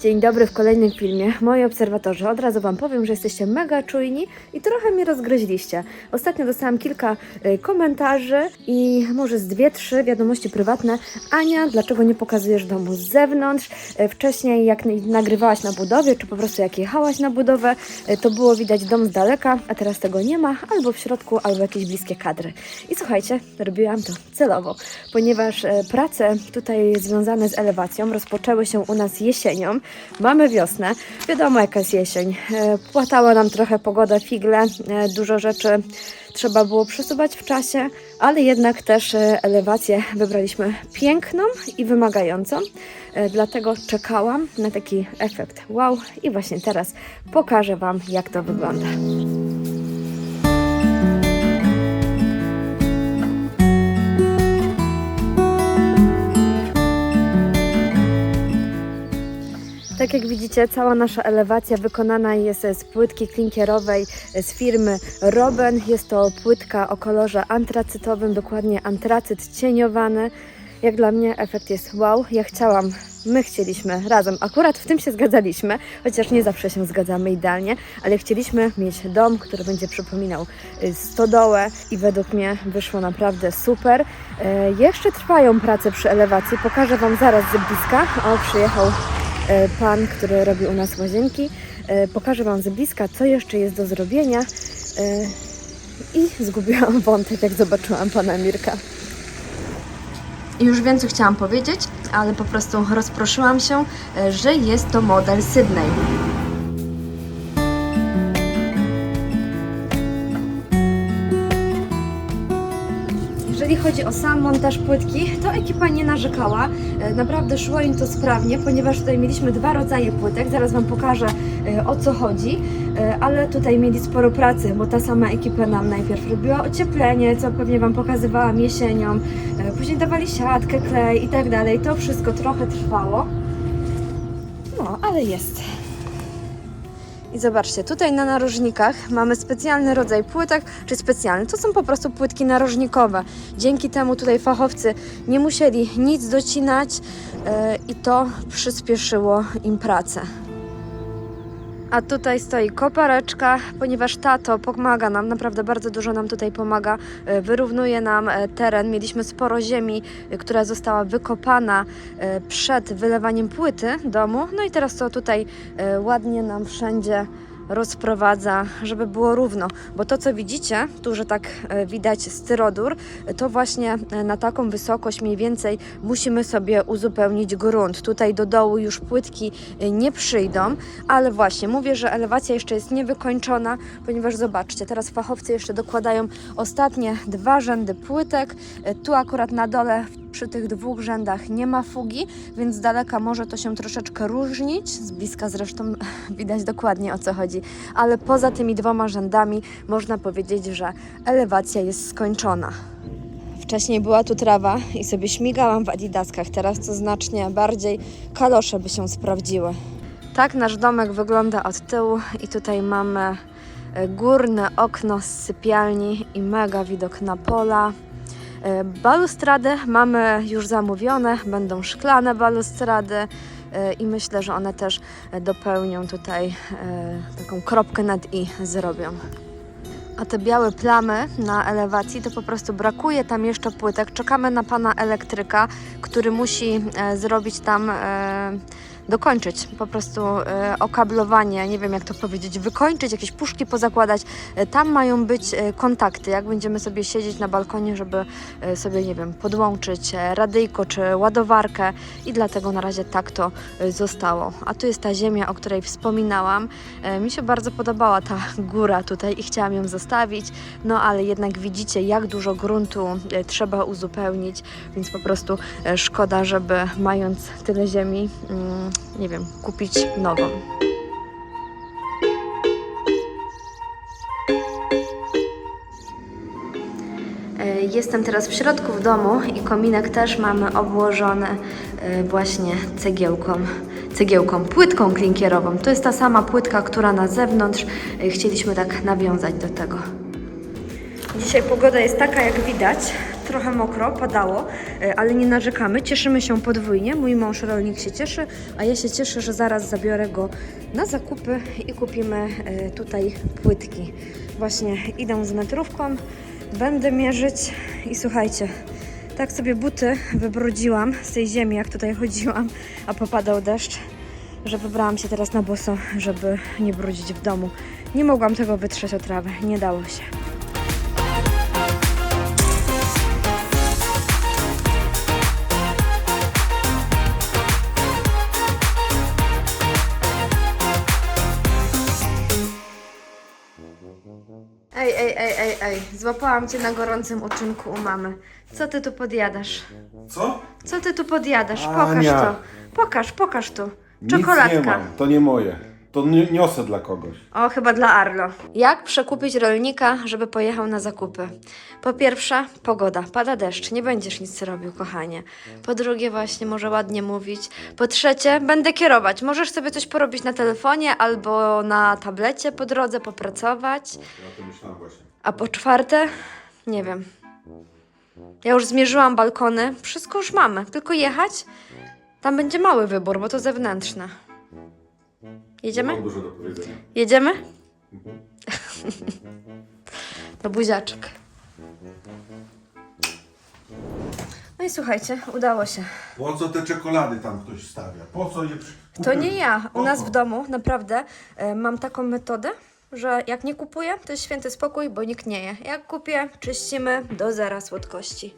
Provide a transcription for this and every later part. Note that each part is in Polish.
Dzień dobry w kolejnym filmie. Moi obserwatorzy, od razu Wam powiem, że jesteście mega czujni i trochę mnie rozgryźliście. Ostatnio dostałam kilka y, komentarzy i może z dwie, trzy wiadomości prywatne. Ania, dlaczego nie pokazujesz domu z zewnątrz? Y, Wcześniej jak nagrywałaś na budowie, czy po prostu jak jechałaś na budowę, y, to było widać dom z daleka, a teraz tego nie ma, albo w środku, albo jakieś bliskie kadry. I słuchajcie, robiłam to celowo, ponieważ e, prace tutaj związane z elewacją rozpoczęły się u nas jesienią. Mamy wiosnę, wiadomo jaka jest jesień. E, Płatała nam trochę pogoda figle, e, dużo rzeczy trzeba było przesuwać w czasie, ale jednak też e, elewację wybraliśmy piękną i wymagającą. Dlatego czekałam na taki efekt wow i właśnie teraz pokażę Wam jak to wygląda. Tak jak widzicie, cała nasza elewacja wykonana jest z płytki klinkierowej z firmy Roben. Jest to płytka o kolorze antracytowym, dokładnie antracyt cieniowany. Jak dla mnie efekt jest wow. Ja chciałam, my chcieliśmy razem, akurat w tym się zgadzaliśmy, chociaż nie zawsze się zgadzamy idealnie, ale chcieliśmy mieć dom, który będzie przypominał y, stodołę i według mnie wyszło naprawdę super. E, Jeszcze trwają prace przy elewacji, pokażę Wam zaraz z bliska. O, przyjechał pan, który robi u nas łazienki. E, Pokażę Wam z bliska, co jeszcze jest do zrobienia. E, I zgubiłam wątek, jak zobaczyłam pana Mirka. Już co chciałam powiedzieć, ale po prostu rozproszyłam się, e, że jest to model Sydney. Jeżeli chodzi o sam montaż płytki, to ekipa nie narzekała. E, Naprawdę szło im to sprawnie, ponieważ tutaj mieliśmy dwa rodzaje płytek. Zaraz Wam pokażę e, o co chodzi, E, ale tutaj mieli sporo pracy, bo ta sama ekipa nam najpierw robiła ocieplenie, co pewnie Wam pokazywałam jesienią. Później dawali siatkę, klej i tak dalej. To wszystko trochę trwało. No, ale jest. I zobaczcie, tutaj na narożnikach mamy specjalny rodzaj płytek, czy specjalny, to są po prostu płytki narożnikowe. Dzięki temu tutaj fachowcy nie musieli nic docinać e, i to przyspieszyło im pracę. A tutaj stoi kopareczka, ponieważ tato pomaga nam, naprawdę bardzo dużo nam tutaj pomaga, e, wyrównuje nam e, teren. Mieliśmy sporo ziemi, e, która została wykopana przed wylewaniem płyty domu, no i teraz to tutaj ładnie nam wszędzie rozprowadza, żeby było równo, bo to co widzicie, tu że tak e, widać styrodur, to właśnie e, na taką wysokość mniej więcej musimy sobie uzupełnić grunt. Tutaj do dołu już płytki e, nie przyjdą, ale właśnie mówię, że elewacja jeszcze jest niewykończona, ponieważ zobaczcie, teraz fachowcy jeszcze dokładają ostatnie dwa rzędy płytek. Tu akurat na dole przy tych dwóch rzędach nie ma fugi, więc z daleka może to się troszeczkę różnić. Z bliska zresztą widać dokładnie o co chodzi, ale poza tymi dwoma rzędami można powiedzieć, że elewacja jest skończona. Wcześniej była tu trawa i sobie śmigałam w adidaskach, teraz to znacznie bardziej kalosze by się sprawdziły. Tak nasz domek wygląda od tyłu i tutaj mamy e, górne okno z sypialni i mega widok na pola. E, Balustrady mamy już zamówione, będą szklane balustrady e, i myślę, że one też dopełnią tutaj e, taką kropkę nad i zrobią. A te białe plamy na elewacji to po prostu brakuje tam jeszcze płytek. Czekamy na pana elektryka, który musi zrobić tam, dokończyć po prostu e, okablowanie, nie wiem jak to powiedzieć, wykończyć, jakieś puszki pozakładać. E, tam mają być e, kontakty, jak będziemy sobie siedzieć na balkonie, żeby sobie, nie wiem, podłączyć radyjko czy ładowarkę i dlatego na razie tak to zostało. A tu jest ta ziemia, o której wspominałam. Mi się bardzo podobała ta góra tutaj i chciałam ją zostawić, no ale jednak widzicie, jak dużo gruntu trzeba uzupełnić, więc po prostu szkoda, żeby mając tyle ziemi, mm, nie wiem, kupić nową. E, Jestem teraz w środku w domu i kominek też mamy obłożony e, właśnie cegiełką, cegiełką, płytką klinkierową. To jest ta sama płytka, która na zewnątrz. E, Chcieliśmy tak nawiązać do tego. Dzisiaj pogoda jest taka, jak widać. Trochę mokro, padało, e, ale nie narzekamy. Cieszymy się podwójnie. Mój mąż rolnik się cieszy, a ja się cieszę, że zaraz zabiorę go na zakupy i kupimy e, tutaj płytki. Właśnie idę z metrówką, będę mierzyć i słuchajcie, tak sobie buty wybrudziłam z tej ziemi, jak tutaj chodziłam, a popadał deszcz, że wybrałam się teraz na boso, żeby nie brudzić w domu. Nie mogłam tego wytrzeć o trawę, nie dało się. Ej, ej, ej, ej, ej, złapałam cię na gorącym uczynku u mamy. Co ty tu podjadasz? Co? Co ty tu podjadasz? Pokaż Ania. to. Pokaż, pokaż tu. Nic nie Czekoladka. mam, to nie moje. To ni- niosę dla kogoś. O, chyba dla Arlo. Jak przekupić rolnika, żeby pojechał na zakupy? Po pierwsze, pogoda. Pada deszcz, nie będziesz nic robił, kochanie. Po drugie, właśnie, może ładnie mówić. Po trzecie, będę kierować. Możesz sobie coś porobić na telefonie albo na tablecie po drodze, popracować. Ja to myślałam właśnie. A po czwarte, nie wiem. Ja już zmierzyłam balkony, wszystko już mamy, tylko jechać. Tam będzie mały wybór, bo to zewnętrzne. Jedziemy? Mam dużo do powiedzenia. Jedziemy? Do buziaczek. No i słuchajcie, udało się. Po co te czekolady tam ktoś stawia? Po co je przy... To nie ja. U nas w domu naprawdę e, mam taką metodę, że jak nie kupuję, to jest święty spokój, bo nikt nie je. Jak kupię, czyścimy do zera słodkości.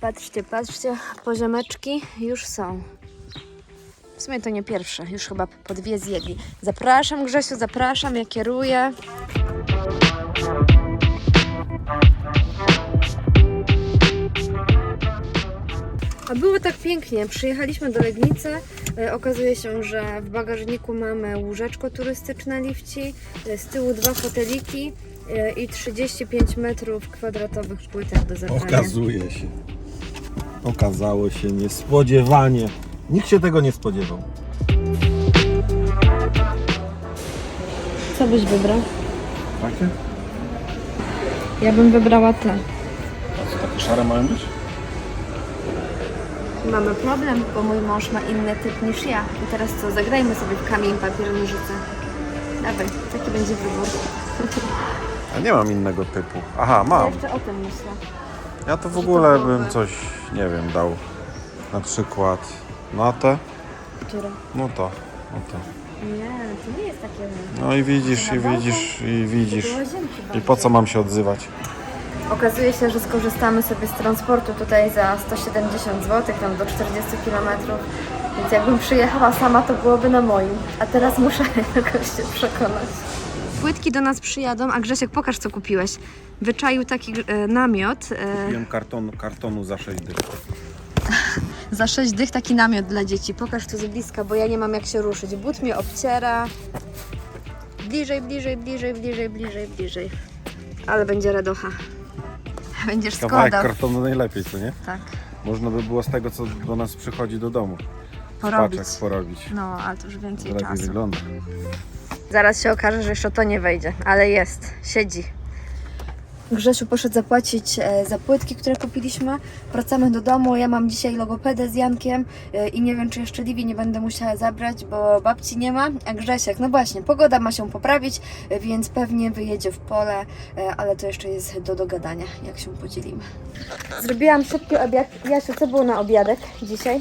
Patrzcie, patrzcie, poziomeczki już są. W sumie to nie pierwsze, już chyba po dwie zjedli. Zapraszam Grzesiu, zapraszam, ja kieruję. A było tak pięknie. Przyjechaliśmy do Legnicy. E, okazuje się, że w bagażniku mamy łóżeczko turystyczne lifci, e, z tyłu dwa foteliki e, i 35 metrów kwadratowych płytek do zabrania. Okazuje się. Okazało się niespodziewanie. Nikt się tego nie spodziewał. Co byś wybrał? Takie? Ja bym wybrała te. A co, takie szare mają być? Mamy problem, bo mój mąż ma inny typ niż ja. I teraz co, zagrajmy sobie w kamień, papier, nożyce. Dawaj, taki będzie wybór. A nie mam innego typu. Aha, Ja mam. jeszcze o tym myślę. Ja to w ogóle bym coś, nie wiem, dał. Na przykład na te. Które? No to. No to. Nie, to nie jest takie... No i widzisz, i widzisz, i widzisz. I po co mam się odzywać? Okazuje się, że skorzystamy sobie z transportu tutaj za 170 zł, tam do 40 km. Więc jakbym przyjechała sama, to byłoby na moim. A teraz muszę jakoś się przekonać. Płytki do nas przyjadą, a Grzesiek, pokaż co kupiłeś. Wyczaił taki e, namiot. E, Kupiłem karton, kartonu za 6 dych. Za 6 dych taki namiot dla dzieci. Pokaż tu z bliska, bo ja nie mam jak się ruszyć. But mnie obciera. Bliżej, bliżej, bliżej, bliżej, bliżej, bliżej. Ale będzie radocha. Będziesz Kawałek składał. kartonu najlepiej, co nie? Tak, Można by było z tego, co do nas przychodzi do domu. porobić. Paczek porobić. No, ale to już więcej lepiej czasu. wygląda. Zaraz się okaże, że jeszcze to nie wejdzie, ale jest, siedzi. Grzesiu poszedł zapłacić e, za płytki, które kupiliśmy. Wracamy do domu. Ja mam dzisiaj logopedę z Jankiem e, i nie wiem, czy jeszcze Liwi nie będę musiała zabrać, bo babci nie ma. A Grzesiek, no właśnie, pogoda ma się poprawić, e, więc pewnie wyjedzie w pole, ale to jeszcze jest do dogadania, jak się podzielimy. Zrobiłam szybki obiad. Jasiu, co było na obiadek dzisiaj?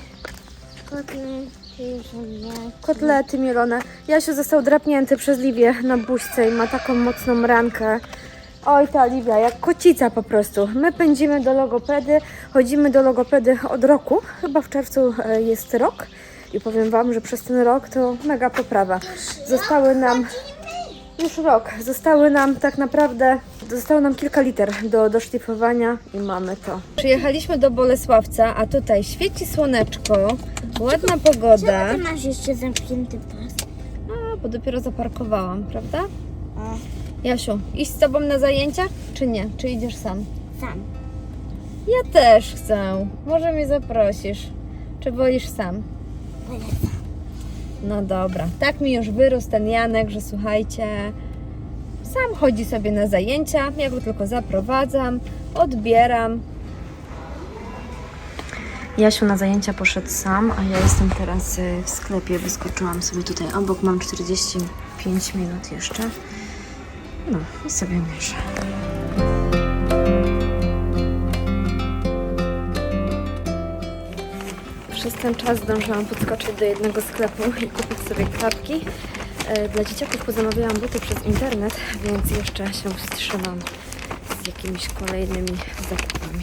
Kotlety mielone. Jasiu został drapnięty przez Liwię na buźce i ma taką mocną rankę. Oj, ta Liwia, jak kocica po prostu. My pędzimy do logopedy, chodzimy do logopedy od roku. Chyba w czerwcu e, jest rok. I powiem Wam, że przez ten rok to mega poprawa. Zostały nam już rok. Zostały nam tak naprawdę, zostało nam kilka liter do, do szlifowania i mamy to. Przyjechaliśmy do Bolesławca, a tutaj świeci słoneczko, ładna pogoda. Czemu ty masz jeszcze zamknięty pas? A, bo dopiero zaparkowałam, prawda? Jasiu, iść z tobą na zajęcia, czy nie? Czy idziesz sam? Sam. Ja też chcę. Może mnie zaprosisz. Czy wolisz sam? No dobra. Tak mi już wyrósł ten Janek, że słuchajcie, sam chodzi sobie na zajęcia, ja go tylko zaprowadzam, odbieram Jasiu na zajęcia poszedł sam, a ja jestem teraz y, w sklepie. Wyskoczyłam sobie tutaj obok, mam 45 minut jeszcze. No i sobie mierzę. Przez ten czas zdążyłam podskoczyć do jednego sklepu i kupić sobie klapki. E, Dla dzieciaków pozamawiałam buty przez internet, więc jeszcze się wstrzymam z jakimiś kolejnymi zakupami.